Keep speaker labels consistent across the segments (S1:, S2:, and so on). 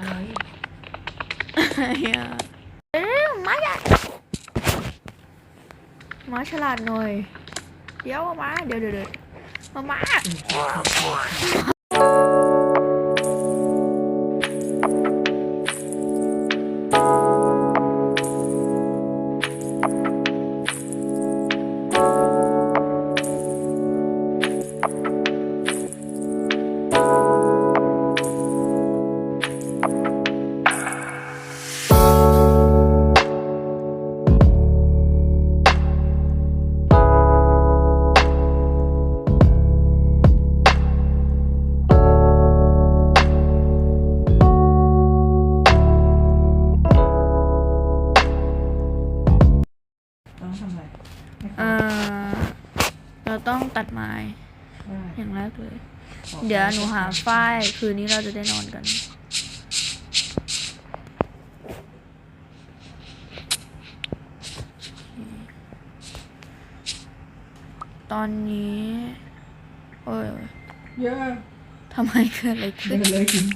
S1: อะไร
S2: เอ้ยมาใหญ่มา อยเดี๋ยวมาเดี๋ยวเดี๋ยวเดี๋ยวมามา
S1: ต้องทำอะไรให้เขา
S2: เอ่อเราต้องตัดไม้
S1: ได้
S2: อย่างแรกเลย
S1: บอก
S2: เดี๋ยวหนูหาฝ้ายคืนนี้เราจะได้นอนกัน ตอนนี้โอ้ย
S1: เยอะ
S2: ทำไมเกิดอะไรขึ้
S1: เดิ
S2: น
S1: นเลยกิน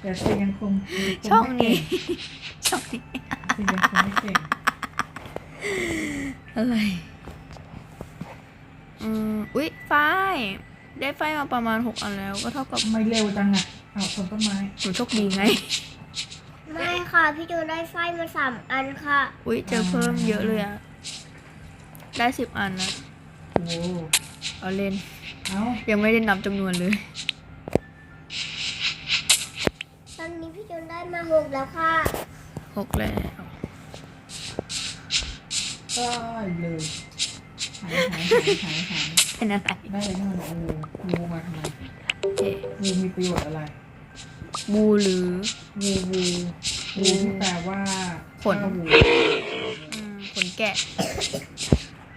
S1: แต่เธอยังคงค
S2: ช่อง
S1: ไม่
S2: นี้
S1: เก่
S2: ช่องนี้
S1: เธอยังคงไม่เก่ง
S2: อะไรอืมอุ๊ยฝ้ายได้ฝ้ายมาประมาณหกอันแล้วก็เท่ากับ
S1: ทำไมเร็วจังอะเอาชนต้นไม้
S2: หนูโชคดีไง
S3: ไม่ค่ะพี่จูนได้ไฟมาสามอันค่ะ
S2: อุ๊ยเจอเพิ่มเยอะเลยอะได้สิบอันนะ
S1: โอ้
S2: เอาเล่น
S1: เอา
S2: ยังไม่ได้นับจำนวนเลย
S3: ตอนนี้พี่จูนได้มาหกแล้วค่ะ
S2: หกแล้ว
S1: ได้เลยหายหายหายหายหาย
S2: เป็นอะไร
S1: ได้เลยนี่มันงูงูมาทำไม
S2: โอเค
S1: งูมีประโยชน์อะไร
S2: บูหรือ
S1: งูงูงูที่แปลว่า
S2: ขน
S1: ข้าวงู
S2: อืมขนแกะ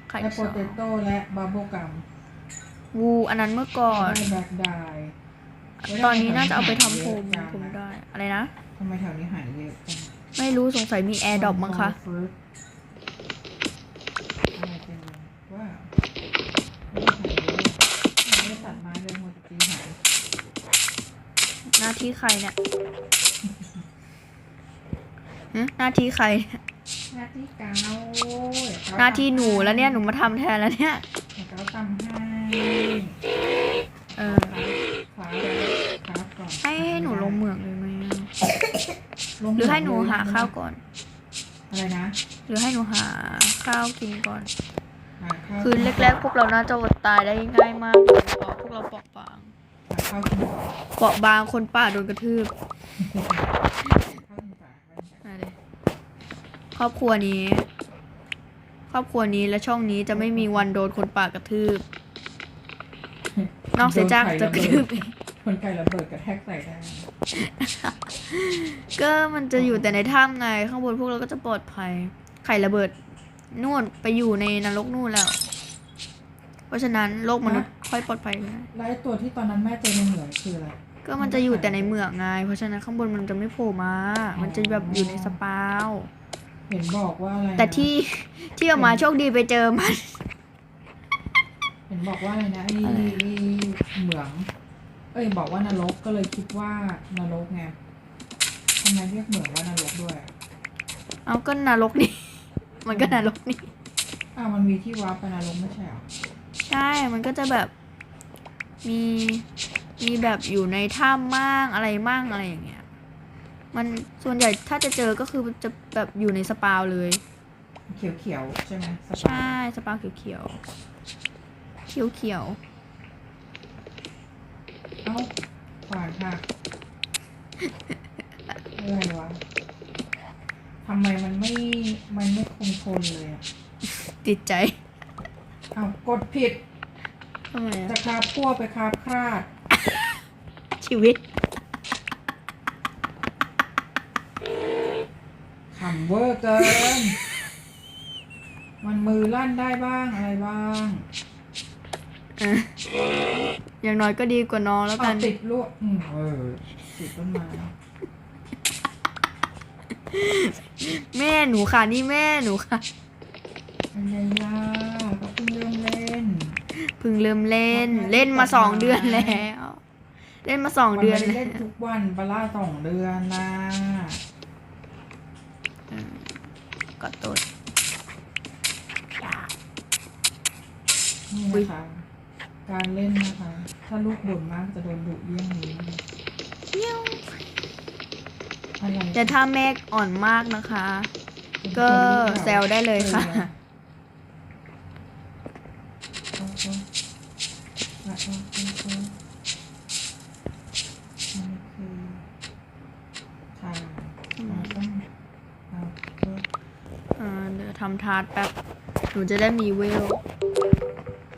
S2: ไข่
S1: และโป
S2: สอ
S1: เตโต้และบับเบิลกัม
S2: วูอันนั้นเมื่อก่อน
S1: ได้แบล็กได
S2: ตอนนี้น่าจะเอาไปทำผมผมได้ อะไรนะ
S1: ทำไมแถวนี้หายเยอะจัง
S2: ไม่รู้สงสัยมีแอร์ดรอปมั้งคะ น้าที่ใครเนี่ยหึหน้าที่ใครเนี่ย
S1: หน้าที่เกา
S2: หน้าที่หนูแล้วเนี่ยหนูมาทำแทนแล้วเนี่ย
S1: เกาตำให้
S2: เออ
S1: คลาสคลาสก่อน
S2: ให้ให้หนูลงเหมืองเลยไหมอะ
S1: ลง
S2: หรือให้หนู
S1: เลย
S2: หาข้าวก่อน
S1: อะไรนะ
S2: หรือให้หนูหาข้าวกินก่อน
S1: หาข้าว
S2: คืนแรกๆพวกเราน่าจะอดตายได้ง่ายมากเลยเพราะพวกเราเปราะบาง
S1: หาข้าวกินก่อน
S2: เปราะบางคนป่าโดนกระทืบ
S1: ข้าวกินก่อน
S2: มาเลยครอบครัวนี้ ครอบครัวนี้และช่องนี้จะไม่มีวันโดนคนป่ากระทืบ นอกเสียจากจะกระทืบเอง
S1: คนไก่ระเบิดกระแทกใส่ได้
S2: ก็มันจะอยู่แต่ในถ้ำไงข้างบนพวกเราก็จะปลอดภัย ไข่ระเบิดนู่นไปอยู่ในนรกนู่นแล้ว เพราะฉะนั้นโลกมนุษย์ค่อยปลอดภัยนะ
S1: แล้วไอ้ตัวที่ตอนนั้นแม่เจอในเหมืองคืออะไร
S2: ก็มันจะอยู่แต่ในเมืองไง เพราะฉะนั้นข้างบนมันจะไม่โผล่มา มันจะแบบอยู่ในสปาว
S1: เห็นบอกว่าอะไรนะ
S2: แต่ที่ที่เอามาโชคดีไปเจอมัน
S1: เห็นบอกว่าอะไรนะไอ้ไอ้เหมือง เอ้ยบอกว่านรกก็เลยคิดว่านรกไงทำไมเรียกเหมืองว่านรกด้วย
S2: เอาก็นรกนี่ มันก็นรกนี่
S1: อ้าวมันมีที่วับไปนรกไม่ใช่เหรอ
S2: ใช่ มันก็จะแบบมี มีแบบอยู่ในถ้ำมั่งอะไรมั่งอะไรอย่างเงี้ย มันส่วนใหญ่ถ้าจะเจอก็คือจะแบบอยู่ในสปาวเลย
S1: เขียวเขียวๆใช่ไหมสปา
S2: ใช่สปาวเขียวๆเขียวเขียว
S1: เอ้าขวานค่ะอะไรวะทำไมมันไม่ มันไม่คงทนเลยอะ
S2: ๆติดใจ
S1: อ้าวกดผิด
S2: ทำไม
S1: จะ
S2: อะ
S1: คาบพั่วไปคาบคราด
S2: ชีวิต
S1: ขำเวอร์เกิน มันมือลั่นได้บ้างอะไรบ้าง
S2: อะอย่างน้อยก็ดีกว่าน้องแล้ว
S1: เอา
S2: กัน
S1: ติดลวกอืมเออติดต้นไม้
S2: แม่หนูค่ะนี่แม่หนูค่ะ
S1: อันยายาก็เพิ่งเริ่มเล่น
S2: เพิ่งเริ่มเล่น เล่นมาสองเดือนแล้ว เล่นมาสองเดือน
S1: มัไม่
S2: เล
S1: ได้
S2: ย
S1: เล่นทุกวันบาร่าสองเดือนนะ
S2: กดตัว
S1: นี่นะคะการเล่นนะคะ ถ้าลูกบ่นมากจะโดนดุเยี่ยงนี้อะไร
S2: แต่ถ้าแม่อ่อนมากนะคะ ก็แซวได้เลยค่ะ
S1: เอาเอาเอาเอาเอาเอามันคือทางเราต้องเอาเพื่อ
S2: เออเดี๋ยวทำทาร์ตแป๊บ หนูจะได้มีเวล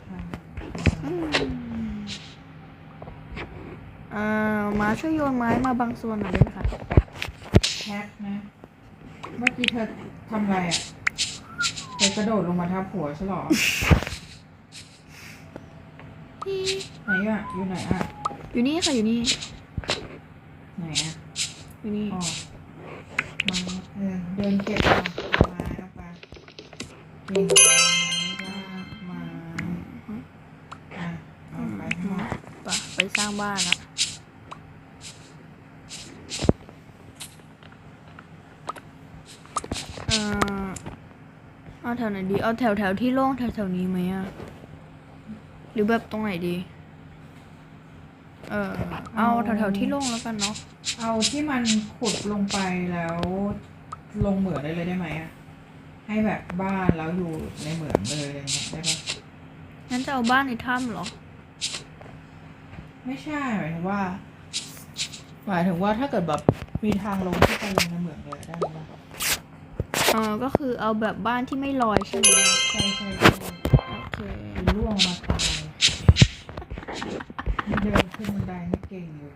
S1: ทาง
S2: เอ่อมาช่วยโยนไม้มาบางส่วนหน่อยได้ไหมคะ
S1: แท็กนะ เมื่อกี้เธอทำอะไรอะ เธอกระโดดลงมาทับหัวใช่หรอ ไหนอะ อยู่ไหนอะ
S2: อยู่นี่ค่ะ อยู่นี่
S1: ไหนอะ
S2: อยู่นี่
S1: อ๋อมาเออเดินเก็บเอามาเอาไปเก่งมากมาอะเอา ไป
S2: สร้างบ้านละเอ่อเอาแถวไหนดี เอาแถวแถวที่โล่งแถวแถวนี้ไหมอะหรือแบบตรงไหนดี เออเอาแถวแถวที่โล่งแล้วกันเนาะ
S1: เอาที่มันขุดลงไปแล้ว ลงเหมืองได้เลยได้ไหมอะ ให้แบบบ้านแล้วอยู่ในเหมืองเลยอะไรเงี้ยได้ปะ
S2: งั้นจะเอาบ้านในถ้ำเหรอ
S1: ไม่ใช่หมายถึงว่า หมายถึงว่าถ้าเกิดแบบมีทางลงที่ไปลงในเหมืองเลยได้ไหมปะ
S2: เออก็คือเอาแบบบ้านที่ไม่ลอยใช่ไหม
S1: ใช่ใช่ใช่
S2: โอเค
S1: ร่วงมาตายนี่เดินขึ้นบันไดนี่เก่งอยู่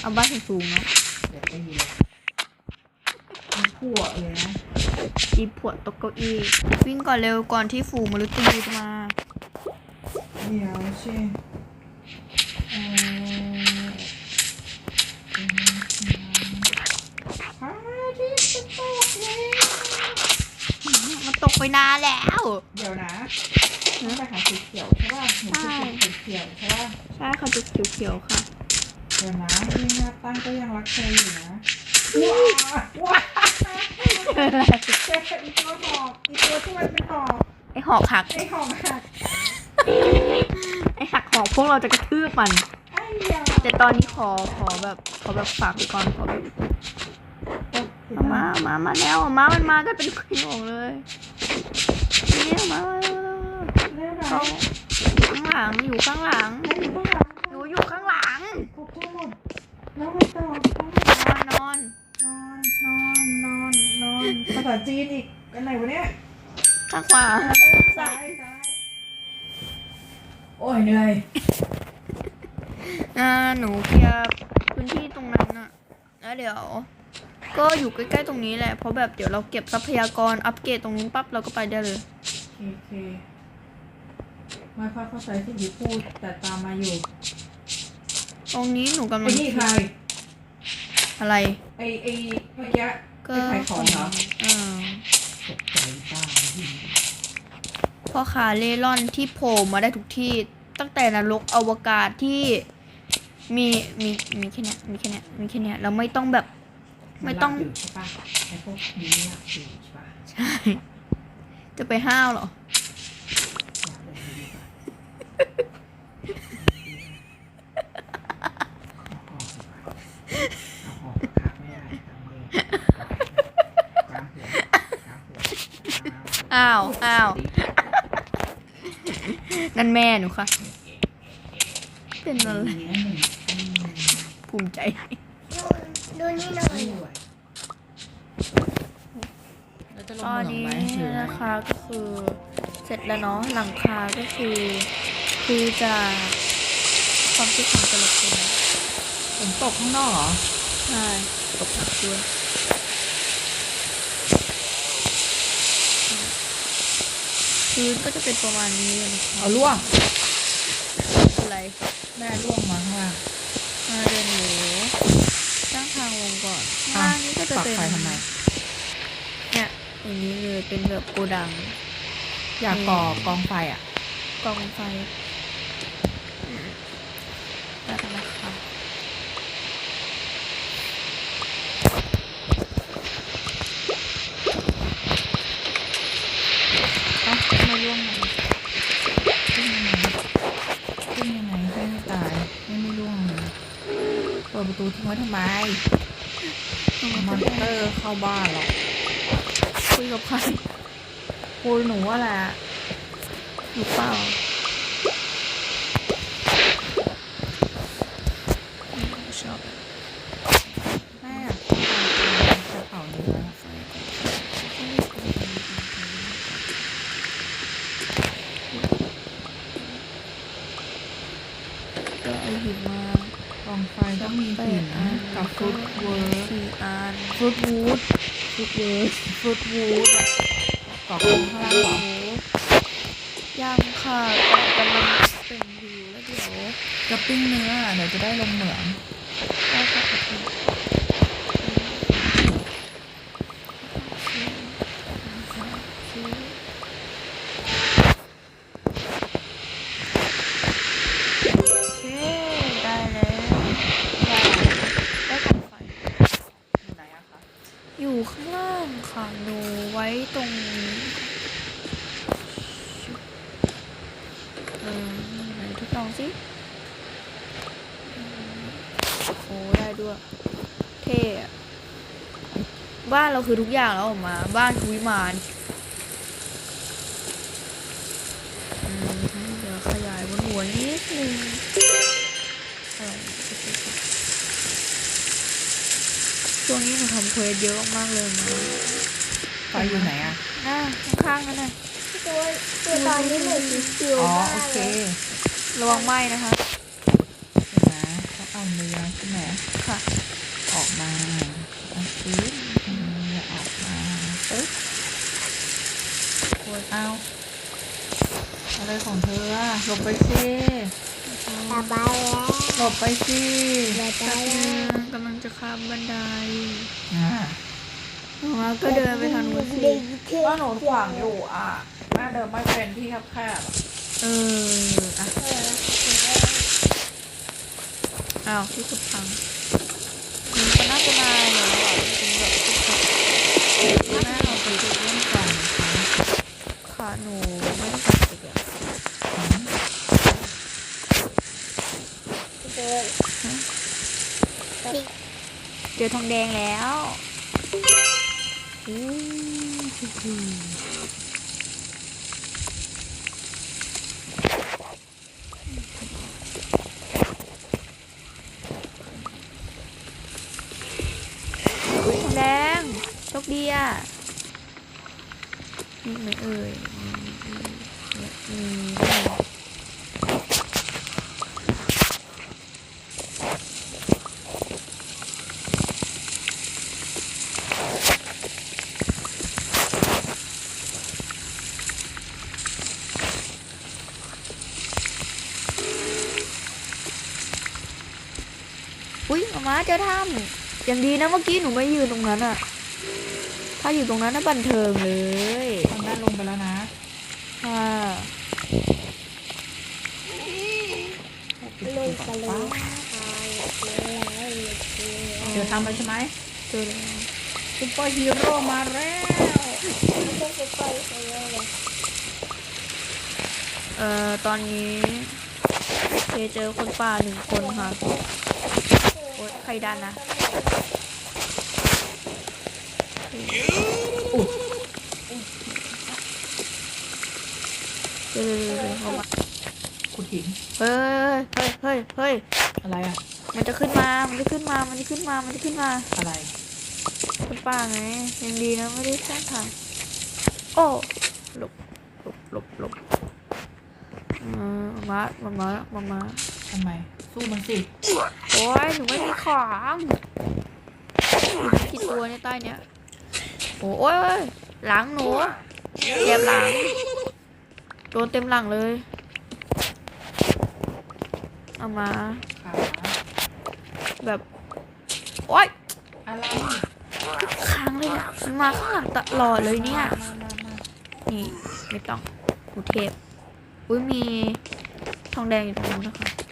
S2: เอาบ้านสูงๆเนาะ
S1: เดี๋ยวตีเลยมีผัวเลยนะ
S2: อีผวดตกเก้าอี้วิ่งก่อนเร็วก่อนที่ฝูงมนุษย์ตีจะมา
S1: เดี๋ยวเช่เออพระอาทิตย์จะตกแล้ว
S2: มันตกไปนานแล้ว
S1: เดี๋ยวนะนี่ไปหาสีเขียวใช่ป่ะหนูจะเก็บสีเขียวใช่ป่ะ
S2: ใช่ค่ะจุดเขียวๆค่ะ
S1: เดี๋ยวนะนี่หน้าตั้งก็ยังรักเธออยู่นะว้าวว้าว เจ็บอีกตัวหอกอีกตัวที่มันเป็นหอก
S2: ไอหอกหัก
S1: ไอ้หอกหัก
S2: ไอหักหอกพวกเราจะกระทืบมัน
S1: ไอ้เหี้ย
S2: แต่ตอนนี้ขอขอแบบขอแบบฝากไปก่อนขอแบบเอามามามาแล้วมามันมากันเป็นขโยงเลยเนี่ยมามามามา
S1: เร็วหน่
S2: เขา
S1: อย
S2: ข้างหลังอยู่ข้างหลัง
S1: แล้วอยู่ข้างหลัง
S2: หนูอยู่ข้างหลัง
S1: ขอบคุณหมดแล้วมันต่อน
S2: อน
S1: นอน นอนนอนนอนภาษาจีนอีกอันไหนวะเนี่ย
S2: ข้างขวา
S1: ซ้ายซ้ายโอ้ยเหนื่อย
S2: อ่าหนูเคลียร์พื้นที่ตรงนั้นอะแล้วเดี๋ยว ก็อยู่ใกล้ๆตรงนี้แหละเพราะแบบเดี๋ยวเราเก็บทรัพยากรอัปเกรดตรงนู้นปั๊บเราก็ไปได้เลย
S1: โอเคไม่ค่อยเข้าใจสิ่งที่พูดแต่ตามมาอยู่
S2: ตรงนี้หนูกำลั
S1: ไอ้
S2: ง
S1: นี่ใคร
S2: อะไร
S1: ไอ้ไอ้เมื่อกี้
S2: ก็
S1: ไปขายของเหรอ
S2: อ่า
S1: ตกใจป้าพี่
S2: พ่อค้าเล่ร่อนที่โผล่มาได้ทุกที่ตั้งแต่นรกอวกาศที่มีมีมีแค่เนี้ยมีแค่เนี้ยมีแค่เนี้ยเราไม่ต้องแบบ ไม่ต้อง
S1: นรักยู่ใช่ปะไอ้พวกนี้อยากอยู่ใช่ปะ
S2: ใช่ จะไปห้าวเหรอ
S1: อยากเลยดีกว่าเอาออกดีกว่าเอาออกพักไม่ได้ตามเลยตามหัวตามหัว
S2: อ้าวอ้าวนั่นแม่หนูค่ะ เป็นอะไร
S1: ดีนะหนึ่งอืม
S2: ภูมิใจ
S3: ดูนี่หน่อย
S1: สวยแล้วจะลง
S2: ตอน
S1: เหมือง
S2: นี้
S1: ไหมหรือไง
S2: นะคะก็คือเสร็จแล้วเนาะหลังคาก็คือคือจะความคิดของแต่ละคนนะ
S1: ฝนตกข้างนอกเหรอ
S2: ใช่ตกหนักด้วย พื้นก็จะเป็นประมาณนี้เลยนะคะ
S1: เอาล่วง
S2: อะไร
S1: แม่ล่วงมาข้างล่าง
S2: มาเดินหนูสร้างทางลงก่อนข้างล่างนี้ก็จะ
S1: ปัก
S2: เป็น
S1: ไฟทำไม
S2: เนี่ยอย่างนี้เลยเป็นแบบโกดัง
S1: อยากก่อกองไฟอะ
S2: กองไฟ
S1: ตูทิ้งไว้ทำไมมอนเตอร์เข้าบ้านหรอก
S2: คุยกับใคร
S1: คุยหนูว่าแหละ
S2: หรือเปล่า
S1: ฟรุตวูดฟรุตเวิร์กฟรุตวูดอะกรอบข้างล่างเหรอ
S2: ยังค่ะแต่กำลังเป็นอยู่แล้วเดี๋ยว
S1: จะปิ้งเนื้อเดี๋ยวจะได้ลงเหมือง
S2: บ้านเราคือทุกอย่างแล้วออกมา บ้านคือวิมานอืมเดี๋ยวขยายบนหัวนิดนึงอะไรช่วงนี้หนูทำเควสเยอะมากๆเลยนะ
S1: ไฟอยู่ไหนอะ
S2: หน้าข้างๆนั่นน่ะ
S3: ตัวตัวตอนนี้หนูชิว
S1: อ๋อ
S3: ๆมา
S1: โอกเค
S3: เลย
S2: ระวังไหม้นะคะ
S1: เดี๋ยวนะเขาเอาเนื้อใช่ไหม
S2: ค่ะ
S1: ออกมาเอาซื้อเนื้อออกมาปึ๊บโอ้ยเอา อะไรของเธออะหลบไปสิ
S3: สบายแล้ว
S1: หลบไปสิ
S3: สบาย
S2: แป๊บ
S3: แล้
S2: นึ
S3: ว
S2: งกำลังจะข้ามบันได
S1: อ่า
S2: หมาก็เดินไปทางนู้นสิ
S1: ก็หนูขวางอยู่อะแม่เดินไม่เป็นที่แคบๆอะ
S2: เอออะอ้าวที่สุดพังมันก็น่าจะนายเหรอเป็นแบบที่สุด
S1: แม่เอาไปจุดเล่นก่อนนะคะ
S2: ขาหนูไม่ต้องการติดอะ
S1: อืม
S2: เจ อทองแดงแล้วทองแดงโชคดีอะนี่ไหมเอ่ยอืม อุ้ยมามาเจอถ้ำ อย่างดีนะเมื่อกี้หนูไม่ยืนตรงนั้นอะถ้าอยู่ตรงนั้นน่ะบันเทิงเลย
S1: ตอนแม่ลงไปแล้วนะ
S2: ค่ะ
S3: ลงไปเลย
S1: เดี๋ยวทำไปใช่ไหม
S2: เจอแล้ว
S1: ซุปเปอร์ฮีโร่มาแล้ว
S2: เอ่อตอนนี้เคเจอคนป่าหนึ่งคนค่ะ โอ๊ยใครดันนะเดี๋ยวเดี๋ยวเดี๋ยวเดี๋ยวเข้ามา
S1: ขุดหิน
S2: เฮ้ยเฮ้ยเฮ้ยเฮ้ย
S1: อะไรอะ
S2: มันจะขึ้นมา มันจะขึ้นมา มันจะขึ้นมา มันจะขึ้นมา
S1: อะไร
S2: คนป่าไงยังดีนะไม่ได้สร้างทางโอ้หลบหลบหลบหลบเออมามามามามา
S1: ทำไม สู้มันสิ
S2: โอ้ยหนูไม่มีของกี่ตัวเนี่ยใต้เนี้ยโอ้ยโอ้ยหลังหนูเจ็บหลัง โดนเต็มหลังเลย เอามา แบบ โอ๊ย
S1: อะไร
S2: ค้างเลยเนี่ยมาข้างหลังตลอดเลยเนี่ย นี่ไม่ต้องหูเทพอุ้ยมีทองแดงอยู่ตรงนู้นนะคะ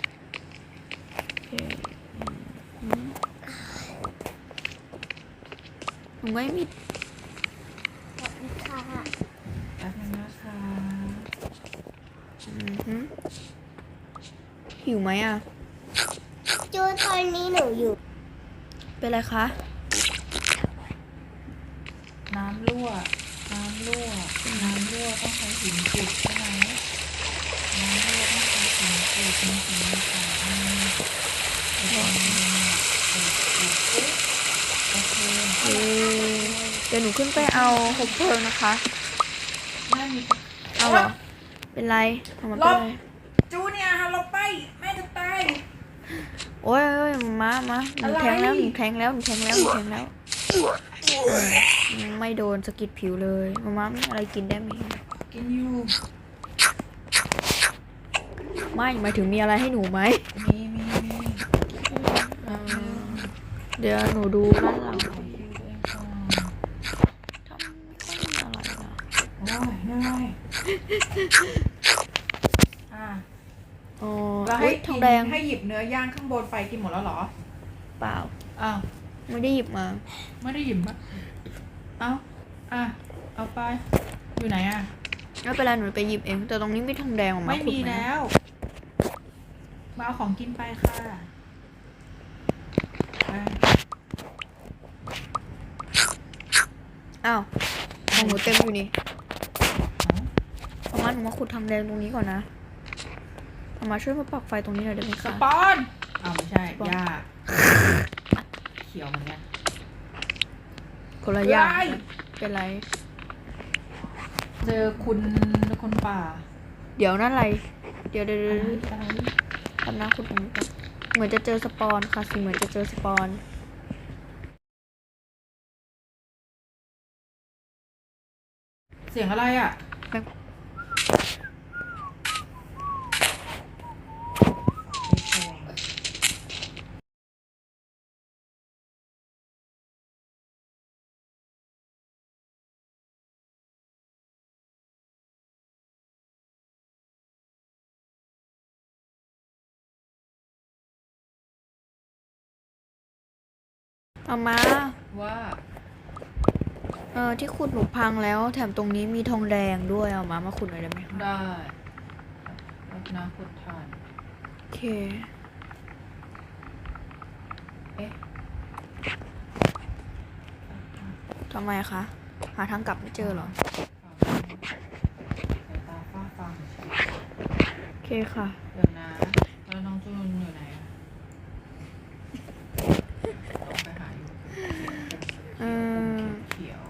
S2: หนูไม่มี
S3: ค่ะ
S1: แป๊บนึงนะคะ
S2: อือหือหิวไหมอะ
S3: จูตอนนี้หนูอยู่
S2: เป็นไรคะ
S1: น้ำรั่ว น้ำรั่ว น้ำรั่วต้องใช้หินขุดใช่ไหมน้ำรั่วต้องใช้หินขุดมีหินมีสายอืมโอเคขุดขุดขุดโอเค
S2: เอ๊ะเดี๋ยวหนู ขึ้นไปเอาคบเพลิงนะคะ
S1: แม่มี
S2: เอาเหรอ เป็นไรทำไมเป็นไร
S1: จูเนียร์ฮัลโหลไป แม่จะตาย
S2: โอ้ยโอ้ยมามาหนู
S1: อะไร
S2: แทงแล้วหนูแทงแล้วหนูแทงแล้วหนูแทงแล้วเออไม่โดนสะกิดผิวเลยมาม่ามีอะไรกินได้ไหม
S1: กินอยู่
S2: ไม่หมายถึงมีอะไรให้หนูไหม
S1: มีมีมี
S2: เออเดี๋ยวหนูดูด้านหลัง
S1: ขอคิวตัวเองก่อน
S2: ทำไม่ค่อยมีอะไรนะ
S1: โอ้ยเหนื่อย อะ
S2: อ๋อ
S1: แล้ว
S2: อุ๊
S1: ให้
S2: ยท
S1: กิ
S2: อง
S1: น
S2: แดง
S1: ให้หยิบเนื้อย่างข้างบนไปกินหมดแล้วเหรอ
S2: เปล่า
S1: อ้าว
S2: ไม่ได้หยิบมา
S1: ไม่ได้หยิบอะเอาอะเอาไป อยู่ไหนอะ
S2: ไม่เป็นไรหนูไปหยิบเอง แต่ตรงนี้มีทองแดงออกมา
S1: ไม่
S2: ขุด
S1: มี
S2: ห
S1: แล้ว มาเอาของกินไปค่ะไป
S2: อ้าวของหนูเต็มอยู่นี่
S1: เอา
S2: ประมาณ หนูมาขุดทองแดงตรงนี้ก่อนนะประมาณช่วยมาปักไฟตรงนี้หน่อยได้ไหม
S1: ส
S2: คะ
S1: ปอนอ้าวไม่ใช่
S2: สปอน
S1: หญ้าเขียวเหมือนกัน
S2: คนละอย่าง
S1: เฮ้ย
S2: เป็นไร
S1: เจอคุณคนป่า
S2: เดี๋ยวนั่นอะไร เดี๋ยวเดี๋ยว
S1: อะ
S2: เดี๋ยว
S1: ไร
S2: เดี๋ยว
S1: อะไร
S2: ทำน้ำขุดตรงนี้ก่อนเหมือนจะเจอสปอนค่ะสิเหมือนจะเจอสปอน
S1: เสียงอะไรอะ
S2: มงเอามา
S1: ว่า
S2: เออที่ขุดหนูพังแล้ว แถมตรงนี้มีทองแดงด้วยเอามามาขุดหน่อยได้ไหมคะ
S1: ได้รดน้ำขุดทาน
S2: โอเค
S1: เอ๊ะ
S2: ทำไมคะ หาทางกลับไม่เจอเหรอ
S1: สายตาฟ้าฟัง
S2: โอเคค่ะ
S1: เดี๋ยวนะแล้วน้องจูนอยู่ไหนอะลงไปหาอยู่
S2: เออ
S1: เขียว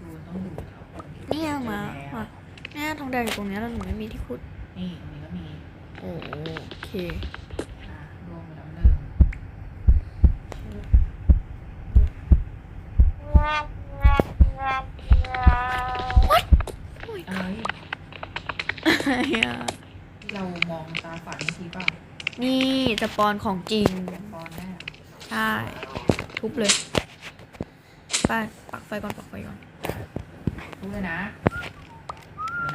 S1: ดูต้องดูแถวคน
S2: เนี่ยมา
S1: เจอ
S2: มา
S1: แล้ว
S2: เนี่ยทองแดงอยู่ตรงเนี้ยแล้วหนูไม่มีที่ขุด
S1: นี่ตรงนี้ก็มี
S2: โอเค
S1: อะรวมไปแล้วหนึ่งอะไรเรามองตาฝันเมื่อกี้เปล่า
S2: นี่ส ปอนของจริงใช่ทุบเลยไปปักไฟก่อนปักไฟก่อน
S1: ทุบเลยนะ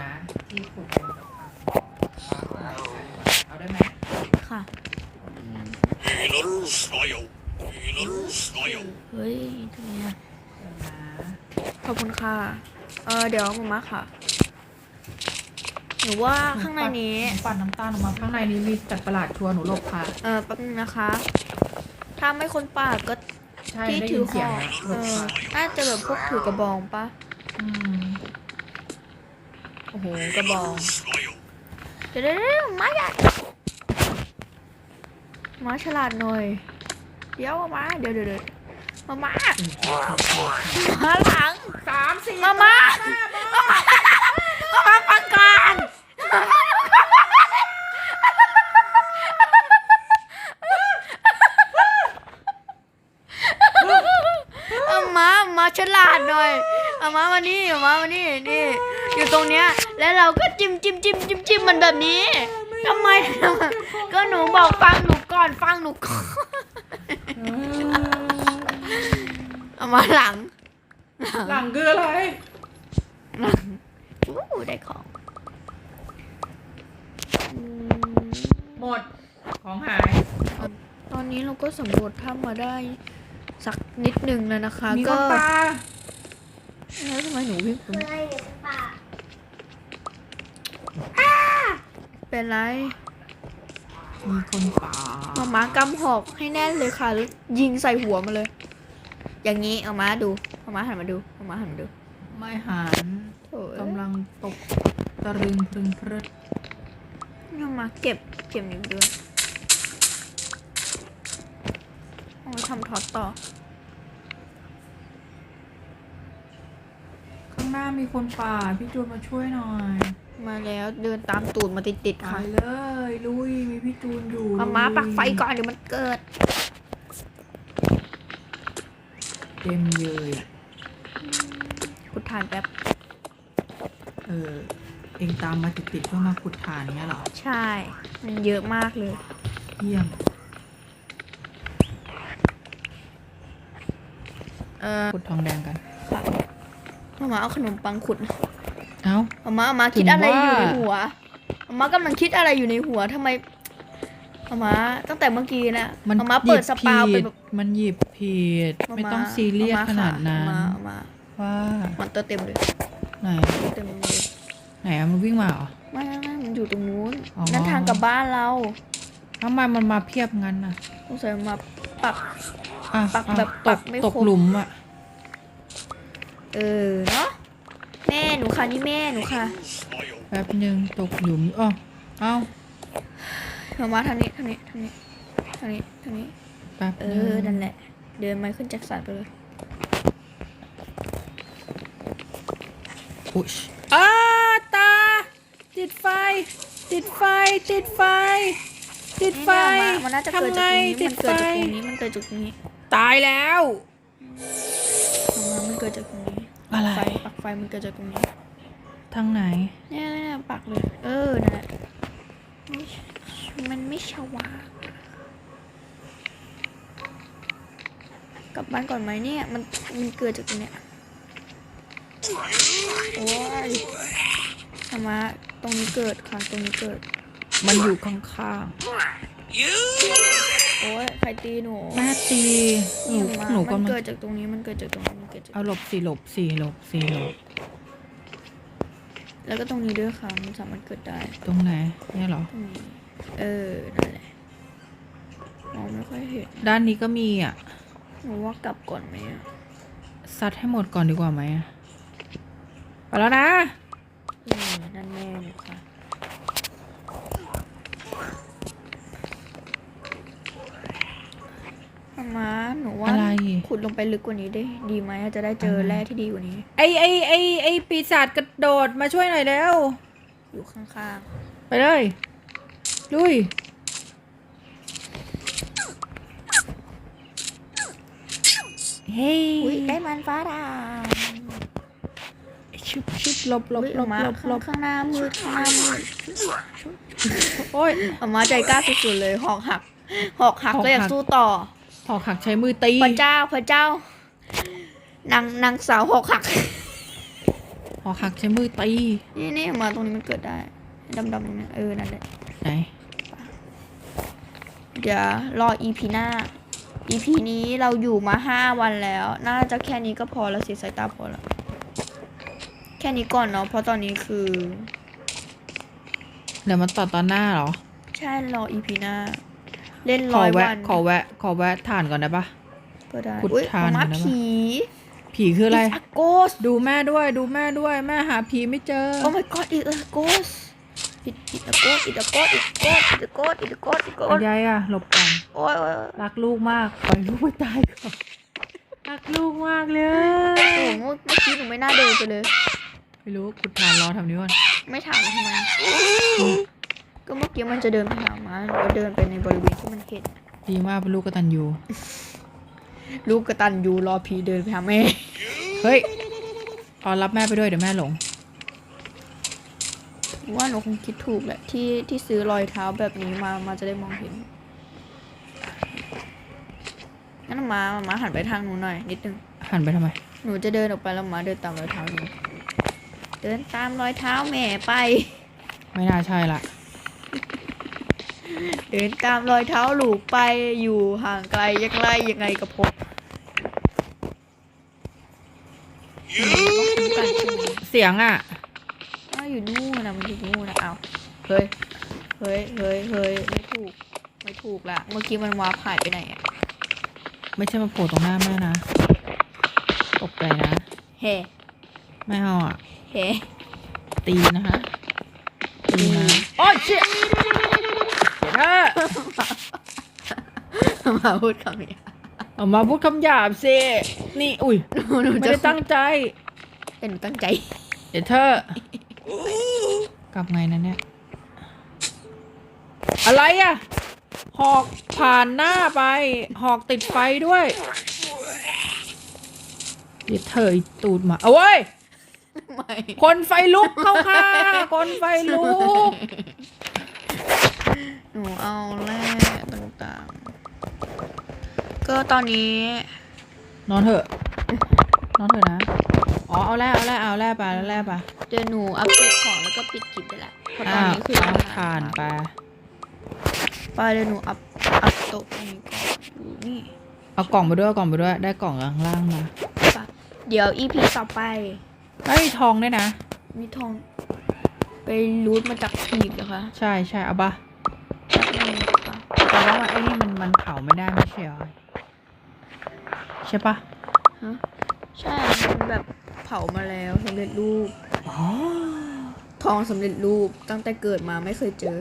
S1: นะที่ขุดเอาได้ไหม
S2: ค่ะเฮ้ยทำไมขอบคุณค่ะ เออเดี๋ยวมมาค่ะ หนูว่าข้างในนี้
S1: ปั่นน้ำตาลออกมาข้างในนี้มีจัดประหลาดทัวร์หนูหลบค่ะ
S2: เออแป๊บนึงนะคะ ถ้าไม่คนป่าก็
S1: ใช่
S2: ที่
S1: ได้
S2: ถื
S1: ยิ
S2: อน
S1: เข
S2: องเออน่าจะแบบพวกถือกระบองปะ
S1: ม
S2: โอ้โหกระบองเดี๋ยวเดี๋ยวมาอย่มาฉลาดหน่อย เดี๋ยวมาเดี๋ยวเดี๋ยวมามามาหลัง
S1: สามสี่
S2: มามา ห้า มามาฉลาดหน่อยเอามามานี่เอามามานี่นี่อยู่ตรงเนี้ยแล้วเราก็จิ้มจิ้มจิ้มจิ้มจิ้มมันแบบนี้ทำไมทำไมก็หนูบอกฟังหนูก่อนฟังหนูก่อนเอามาหลัง
S1: หลังคืออะไร
S2: หลังอู้ได้ของอืม
S1: หมดของหาย
S2: ตอนนี้เราก็สำรวจถ้ำมาได้ สักนิดหนึ่งแล้วนะคะ
S1: มีค
S2: ก็
S1: นปลา
S2: แล้วทำไมหนูวิ่ง
S3: อะไรหนูป่า
S2: เป็นไร
S1: มีคนป่า
S2: มาม้ากำหอกให้แน่นเลยค่ะแล้วยิงใส่หัวมาเลย อย่างนี้เอามาดูเอามาหันมาดูเอามาหันมาดู
S1: ไม่หัน
S2: โถ่เอ้ย
S1: กำลังตกตะลึงพรึงเพริด
S2: เอามาเก็บเก็บนิ้วด้วย เอาไปทำท็อตต่อ
S1: ข้างหน้ามีคนป่า พี่จูนมาช่วยหน่อย
S2: มาแล้วเดินตามตูดมาติดๆ
S1: ไป
S2: ค่ะ
S1: เลย ลุย มีพี่จูนอยู่
S2: มาม้าปักไฟก่อนเดี๋ยวมันเกิด
S1: เต็มเลยอะ
S2: ขุดถ่านแป๊บ
S1: เออ เองตามมาติดๆเพื่อมาขุดฐานเนี้ยเหรอ
S2: ใช่ มันเยอะมากเลย
S1: เยี่ยม
S2: เออ
S1: ขุดทองแดงกัน
S2: มามาเอาขนมปังขุด
S1: เอ้า
S2: มามามา
S1: ถึ
S2: คิด
S1: ง
S2: อะไรอยู่ใน
S1: ว่า
S2: หัวมามากำลังคิดอะไรอยู่ในหัวทำไมมามาตั้งแต่เมื่อกี้นะ
S1: มัน
S2: มามาเปิดสปาวเป็น
S1: หยิ
S2: แบบ
S1: บผิดมันหยิบผิด
S2: มา
S1: ไม่ต้องซีเรียส
S2: ม
S1: ขนาดนั้น
S2: มามา
S1: ว่า
S2: มันเตอร์เต็มเลย
S1: ไหน
S2: เต็มเลย
S1: ไหนอะมันวิ่งมาเหรอ
S2: ไม่ไม่ไม่มันอยู่ตรงนู้น
S1: อ๋อ
S2: นั่นทางกลับบ้านเรา
S1: ทำไมมันมาเพียบงั้นน่ะ
S2: สงสัยมาปัก
S1: อะ
S2: ปัก
S1: อะ
S2: แบบ
S1: ต
S2: ปั
S1: ก
S2: กไม่
S1: ตก
S2: ครบ
S1: หลุมอะ
S2: เออเนาะแม่หนูค่ะนี่แม่หนูค่ะ
S4: Smile.
S1: แป๊บหนึ่งตกหลุมอ๋อเอ้า
S2: มามาทางนี้ทางนี้ทางนี้ทางนี้ทางนี้
S1: แป๊บ
S2: เอ
S1: หนึ่ง
S2: อนั่นแหละ เดินไมขึ้นแจ็คสันไปเลย
S1: อุ๊ยอ้าตา ติดไฟ ติดไฟ ติดไฟ ติดไฟ
S2: นี่เนี่ยมันน่าจะเกิด
S1: ทำไง
S2: จากตรงนี้
S1: ติ
S2: มั
S1: ด
S2: น
S1: ไฟ
S2: เกิดจากตรงนี้ มันเกิดจากตรงนี้
S1: ตายแล้ว
S2: ทำไมมันเกิดจากตรงนี้
S1: อะไร
S2: ไฟปักไฟมันเกิดจากตรงนี้
S1: ทางไหน
S2: เนี่ยเนี่ยปักเลย เออนั่นแหละไม่มันไม่ชวากลับบ้านก่อนไหมเนี่ย มันมันเกิดจากตรงเนี้ยโอ้ยทำไมตรงนี้เกิดค่ะตรงนี้เกิด
S1: มันอยู่ข้าง
S2: โอ้ยใครตีหนู
S1: ๆแม่ตีหนู
S2: มา
S1: หนู
S2: มัน
S1: กำลัง
S2: เกิดจากตรงนี้มันเกิดจากตรงนี้มันเกิดจาก
S1: เอาหลบสี่หลบสี่หลบสี่หลบ
S2: แล้วก็ตรงนี้ด้วยค่ะมันสามารถเกิดได้
S1: ตรงไหนเนี่ยเหรอ
S2: ตรงนี้เออนั่นแหละมองไม่ค่อยเห็น
S1: ด้านนี้ก็มีอะ
S2: หนูว่ากลับก่อนไหมอะ
S1: ซัดให้หมดก่อนดีกว่าไหมอะไปแล้วนะ
S2: เออนั่นแม่หนูค่ะ มามาหนูว่า
S1: อะไร
S2: ขุดลงไปลึกกว่านี้ได้ ดีไหมจะได้เจอแร่ที่ดีกว่านี้
S1: ไอไอไอไอปีศาจกระโดดมาช่วยหน่อยแล้ว
S2: อยู่ข้าง
S1: ไปเลยลุยเฮ้ย
S2: ๆอุ้ยได้มันฟ้าด่าง
S1: ชุบชุบหลบหลบ
S2: อุ๊ย
S1: หลบ
S2: มา
S1: หลบหลบ
S2: ข้างหน้ามืดข้างหน้ามืด
S1: โอ้ย
S2: อามาใจกล้าสุดๆเลยหอกหักหอกหัก
S1: หอก
S2: ก็อยาก
S1: หัก
S2: สู้ต่อ
S1: หอกหักใช้มือตี
S2: พระเจ้าพระเจ้านางนางสาวหอกหัก
S1: หอกหักใช้มือตี
S2: นี่นี่มาตรงนี้มันเกิดได้ดำๆตรงนี้เออนั่นแหละ
S1: ไหน
S2: เดี๋ยวรอ EP หน้า EP นี้เราอยู่มาห้าวันแล้ว น่าจะแค่นี้ก็พอแล้วสิสายตาพอแล้วแค่นี้ก่อนเนาะเพราะตอนนี้คือ
S1: เดี๋ยวมาต่อตอนหน้าเหรอ
S2: ใช่รอ EP หน้า เล่น
S1: ข
S2: ร้
S1: อ
S2: อย
S1: แวะ
S2: วัน
S1: ขอแวะ ขอแวะฐานก่อนได้ปะ
S2: ก็ได้
S1: ขุด
S2: อุ้ย
S1: ทาน
S2: มา
S1: ก่อนได้ปะ
S2: ผี
S1: ผีคืออะไร
S2: It's a ghost
S1: ดูแม่ด้วย ดูแม่ด้วย แม่หาผีไม่เจอ
S2: Oh my god it's a ghost it it a ghost it a ghost it a ghost it a ghost it a ghost it a
S1: เอา
S2: ghost
S1: ยายอะหลบก่อน
S2: โอ้ยโอ้ยโอ้ย
S1: รักลูกมากปล่อยลูกไปตายก่อนรักลูกมากเลย
S2: โอ้โหเมื่อกี้หนูไม่น่าเดินไปเลย
S1: ไม่รู้ขุดฐานรอทำนี้ก่อน
S2: ไม่ถามทำไม ก็เมื่อกี้มันจะเดินไปหามาหนูก็เดินไปในบริเวณที่มันเห็น
S1: ดีมากเป็นลูกกตันยู
S2: ลูกกระตันยูรอผีเดินไปหาแม่
S1: เฮ้ยเอารับแม่ไปด้วยเดี๋ยวแม่หลง
S2: ว่าหนูคงคิดถูกแหละที่ที่ซื้อรอยเท้าแบบนี้มามาจะได้มองเห็นงั้นมามาหันไปทางหนูหน่อย นิดนึง
S1: หันไปทำไม
S2: หนูจะเดินออกไปแล้วมาเดินตามรอยเท้าหนู เดินตามรอยเท้าแม่ไป
S1: ไม่น่าใช่ละ
S2: เดินตามรอยเท้าหลูกไปอยู่ห่างไกลยังไงยังไงกับพบมันต้องคุ้มกันใช่ไหม
S1: เสียงอะ
S2: อ้าวอยู่นู่นนะมันอยู่นู่นนะเอาเฮ้ยเฮ้ยเฮ้ยเฮ้ยไม่ถูกไม่ถูกละเมื่อกี้มันวาร์ปหายไปไหนอะ
S1: ไม่ใช่มาโผล่ตรงหน้าแม่นะตกใจนะ
S2: เฮ้
S1: ไม่เอาอะ
S2: เฮ้
S1: ตีนะคะ โอ้ยเชี่ยเดี๋ยวเธอ
S2: มาพูดคำนี้
S1: ออกมาพูดคำหยาบสินี่อุ้ย
S2: หนูหนู
S1: ไม่
S2: จะ
S1: ได้ตั้งใจ
S2: เป็นหนูตั้งใจ
S1: เดี๋ยวเธอกลับไงนะเนี่ย อะไรอะ หอกผ่านหน้าไป หอกติดไฟด้วย เดี๋ยวเธออีตูดมา เอาเว้ย
S2: ไม่
S1: คนไฟลุกเข้าค่ะ คนไฟลุก
S2: หนูเอาแร่ต่างๆ ก็ตอนนี้
S1: นอนเถอะ นอนเถอะนะ อ๋อ เอาแร่เอาแร่เอาแร่ไปเอาแร่ไป
S2: เดี๋ยวหนูอัปเดตของแล้วก็ปิดคลิปไปละเพราะตอน
S1: อ้าว
S2: นี้คือ
S1: เอาผ่านไป
S2: ไปเดี๋ยวหนูอัพอัพโต๊ะนี้ก่อนดูนี่
S1: เอากล่องไปด้วยเอากล่องไปด้วย ได้กล่องข้างล่างมา
S2: ปะเดี๋ยว EP ต่อไป
S1: ได้มีทองด้วยนะ
S2: มีทอง ไปรูทมาจากหีบเหรอคะ
S1: ใช่ใช่เอาปะ
S2: แป๊บนึงค่ะ
S1: แต่ว่ามันไอ้นี่มันมันเผาไม่ได้ไม่ใช่เหรอใช่ปะ
S2: ฮะใช่มันแบบเผามาแล้วสำเร็จรูป
S1: อ๋อ
S2: ทองสำเร็จรูปตั้งแต่เกิดมาไม่เคยเจอ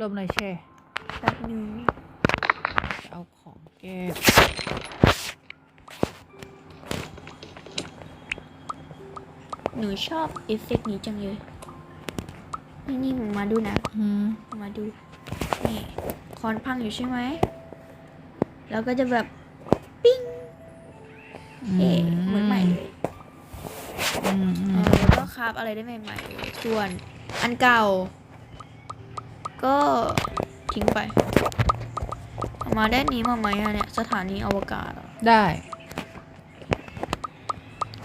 S1: รวมเลยเช่
S2: แป๊บนึง
S1: จะเอาของเก็บ
S2: หนูชอบเอฟเฟกต์นี้จังเลย นี่นี่มึงมาดูนะ
S1: อืม
S2: มาดู นี่คอนพังอยู่ใช่ไหม แล้วก็จะแบบ ปิ้ง เอ๋เหมือนใหม่เลย
S1: อืมอื
S2: เอ
S1: ม
S2: อแล้วก็คราฟอะไรได้ใหม่ๆเลยส่วนอันเก่า ก็ทิ้งไปเอามาได้นี้มาไหมอะเนี่ย สถานีอวกาศอะ
S1: ได้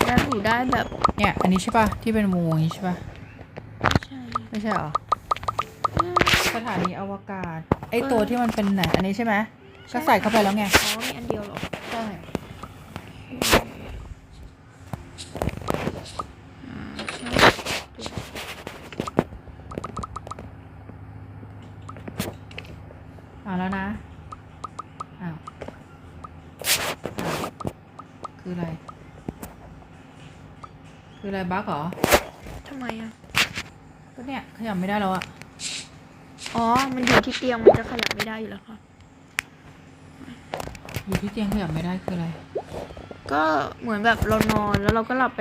S2: แล้วหนูได้แบบ
S1: เนี่ย อันนี้ใช่ปะที่เป็นวงอย่างนี้ใช่ปะ
S2: ใช่
S1: ไม่ใช่เหรอ สถานีอวกาศ ไอตัวที่มันเป็นไหนอันนี้ใช่ไหมก็ใส่เข้าไปแล้วไง
S2: อ๋อมีอันเดียวเหรอ
S1: ใช่ เอาแล้วนะ อ้าว อ้าว คืออะไร คื ออะไรบั๊กเหรอ
S2: ทำไมอะ
S1: ก็เนี่ยขยับไม่ได้แล้วอะ
S2: อ๋อ มันอยู่ที่เตียงมันจะขยับไม่ได้อยู่แล้วค่ะ
S1: อยู่ที่เตียงขยับไม่ได้คืออะไร
S2: ก็เหมือนแบบเรานอนแล้วเราก็หลับไป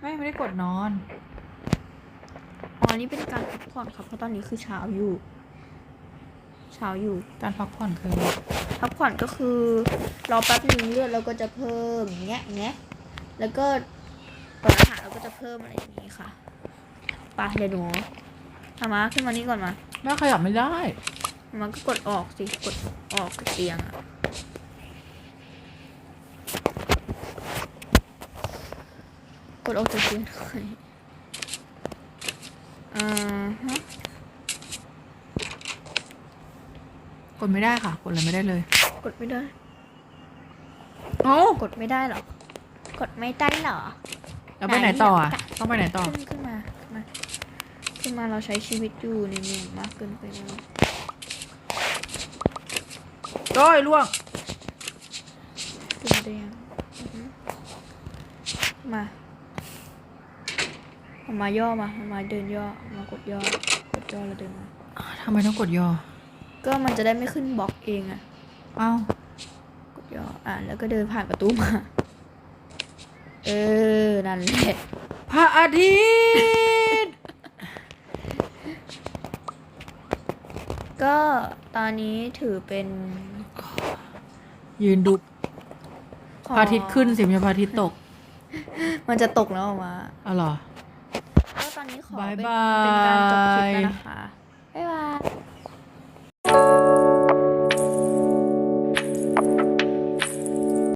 S1: ไม่ไม่ได้กดนอน
S2: อ๋อ นี่เป็นการพักผ่อนครับเพราะตอนนี้คือเช้าอยู่ เช้าอยู่
S1: การพักผ่อนคือ
S2: พักผ่อนก็คือรอแป๊บนึงเลือดเราก็จะเพิ่มเงี้ยเงี้ย แล้วก็ ก็จะเพิ่มอะไรอย่างนี้ค่ะไปเดี๋ยวหนูเอามาขึ้นมานี่ก่อนมา
S1: แม่ขยับไม่ได้
S2: มันก็กดออกสิ กดออกจากเตียงอะกดออกจากเตียงหน่อยอ่าฮะ
S1: กดไม่ได้ค่ะ กดอะไรไม่ได้เลย
S2: กดไม่ได้
S1: เอ้าก
S2: ดไม่ได้เหรอกดไม่ได้เหรอ
S1: แล้วไปไหนต่ออะต้องไปไหนต่อ
S2: ขึ้นขึ้นมาขึ้นมาขึ้นมาเราใช้ชีวิตอยู่ในเมืองมากเกินไปแล้ว
S1: โอ้ยล่วง
S2: ขึ้นได้ยังอือฮึมาเอามาย่อมาเอามาเดินย่อเอามากดย่อกดย่อแล้วเดินมา
S1: ทำไมต้องกดย่อ
S2: ก็มันจะได้ไม่ขึ้นบล็อกเองอะ
S1: เอ้า ก
S2: ดย่ออ่านแล้วก็เดินผ่านประตูมา เออ นั่นแหละ
S1: พระอาทิตย์
S2: ก็ตอนนี้ถือเป็น
S1: ยืนดู
S2: ขอ
S1: พระอาทิตย์ขึ้นสิไม่ใช่พระอาทิตย์ตก
S2: มันจะตกแล้วออกมา
S1: อ๋อเหรอ
S2: ก็ตอนนี้ขอเป็น
S1: บ๊ายบาย
S2: เป็นการจบคลิปแล้วนะคะ บ๊ายบาย